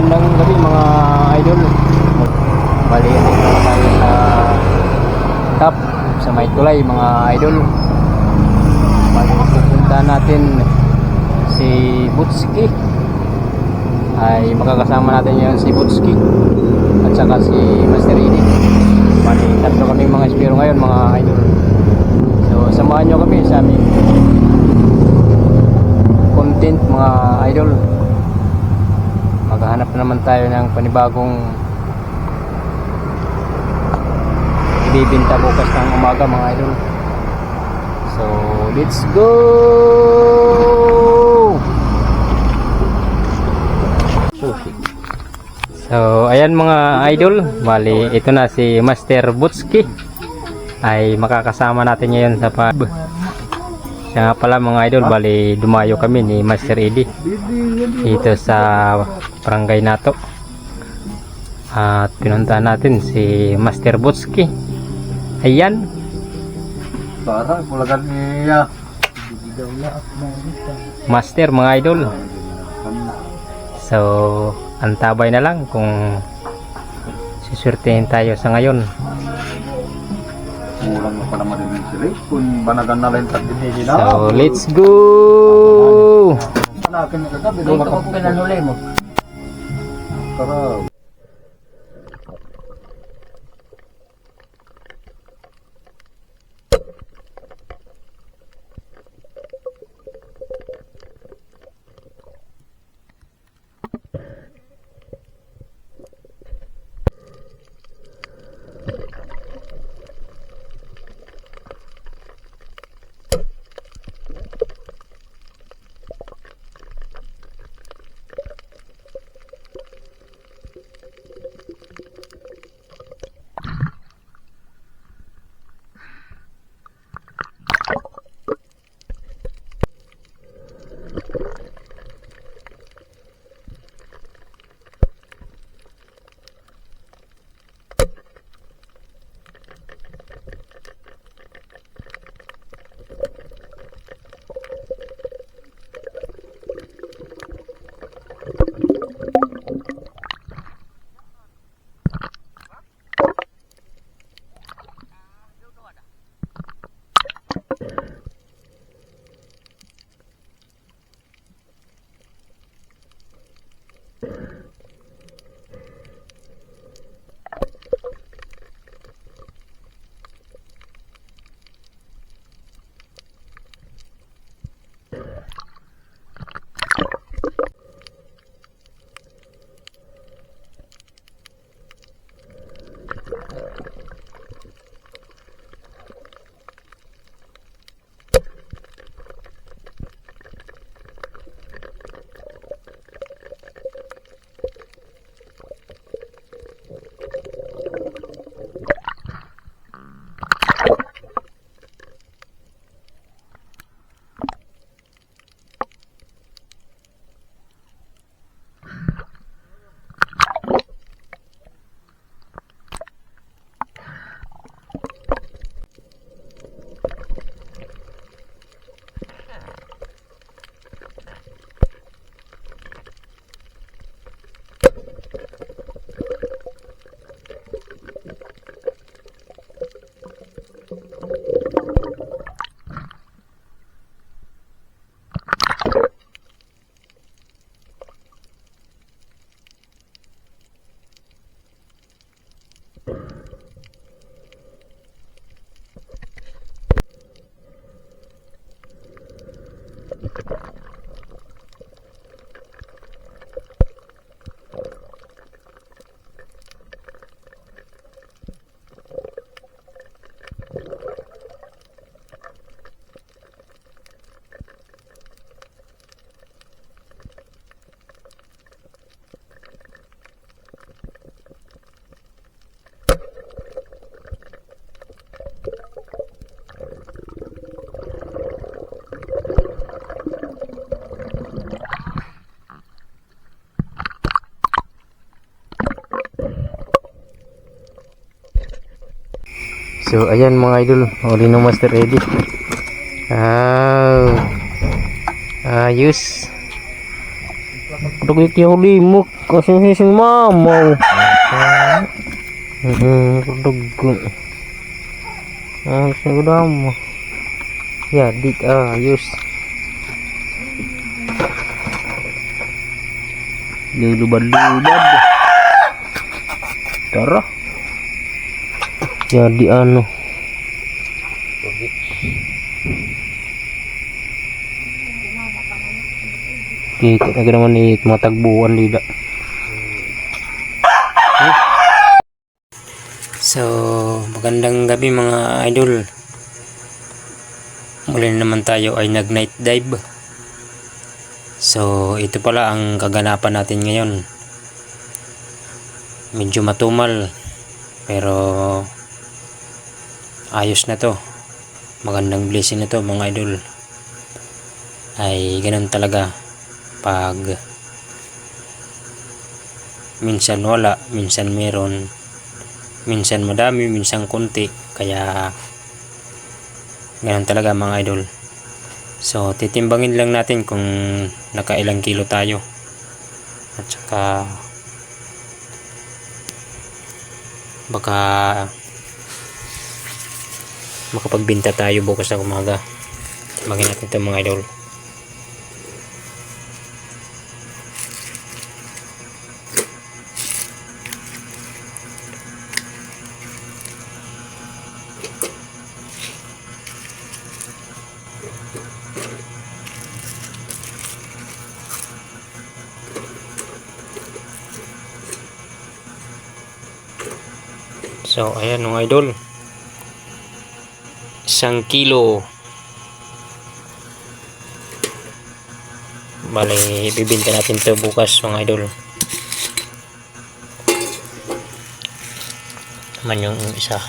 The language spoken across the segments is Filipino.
magandang gabi mga idol. Bali, na tayo sa top sa may tulay mga idol. Bali, pupunta natin si Butski. Ay makakasama natin yan si Butski at saka si Master Edie. Bali, tatlo kami mga espiro ngayon mga idol. So, samahan nyo kami sa aming content mga idol na naman tayo ng panibagong ibibinta bukas ng umaga mga idol. So let's go! So ayan mga idol. Bali ito na si Master Butski. Ay makakasama natin ngayon sa pub nga pala mga idol, bali dumayo kami ni Master Eddie dito sa barangay nato. At pinuntahan natin si Master Butski. Ayan, Parang pulagan niya. Master mga idol. So, antabay na lang kung sisurtehin tayo sa ngayon. Mulang mo pala marinig sila. eh. Kung banagan na lang tag dinili na. So, let's go! Panakin na kagabi. Dito ko pinanuli mo. Tara. So, ayan mga idol, huli ng Master Eddie. Wow. Ayos. Dugay kaya huli mo. Kasi sising mamaw. Hmm, dugo. Ah, siguro mo. Ya, di ah, ayos. Lulubad-lubad. Tara. Jadi ano. Kita na naman ni mga tagbuan lida. So, magandang gabi mga idol. Muli na naman tayo ay nag night dive. So, ito pala ang kaganapan natin ngayon. Medyo matumal. Pero, ayos na to. Magandang blessing na to mga idol. Ay, ganun talaga. Pag minsan wala, minsan meron, minsan madami, minsan konti. Kaya, ganun talaga mga idol. So, titimbangin lang natin kung nakailang kilo tayo. At saka, baka makapagbinta tayo bukas na umaga. Timbangin natin ito mga idol. So, ayan mga idol. Isang kilo. Bale, bibinta natin to bukas mga idol. Naman yung isa.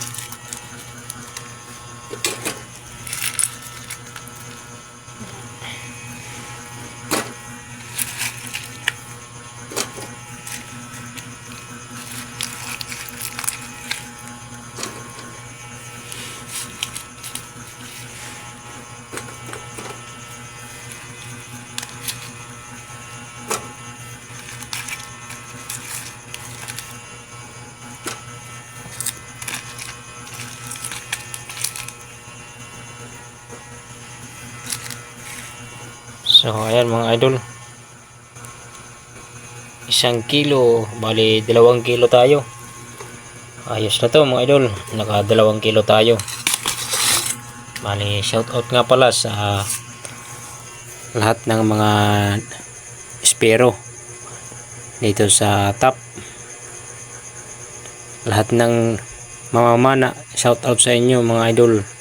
So, ayan mga idol. Isang kilo, bali dalawang kilo tayo. Ayos na to mga idol. Naka dalawang kilo tayo. Bali, shout out nga pala sa lahat ng mga espero dito sa top. Lahat ng mamamana, shout out sa inyo mga idol.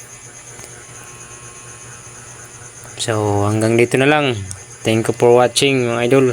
So, hanggang dito na lang. Thank you for watching mga idol.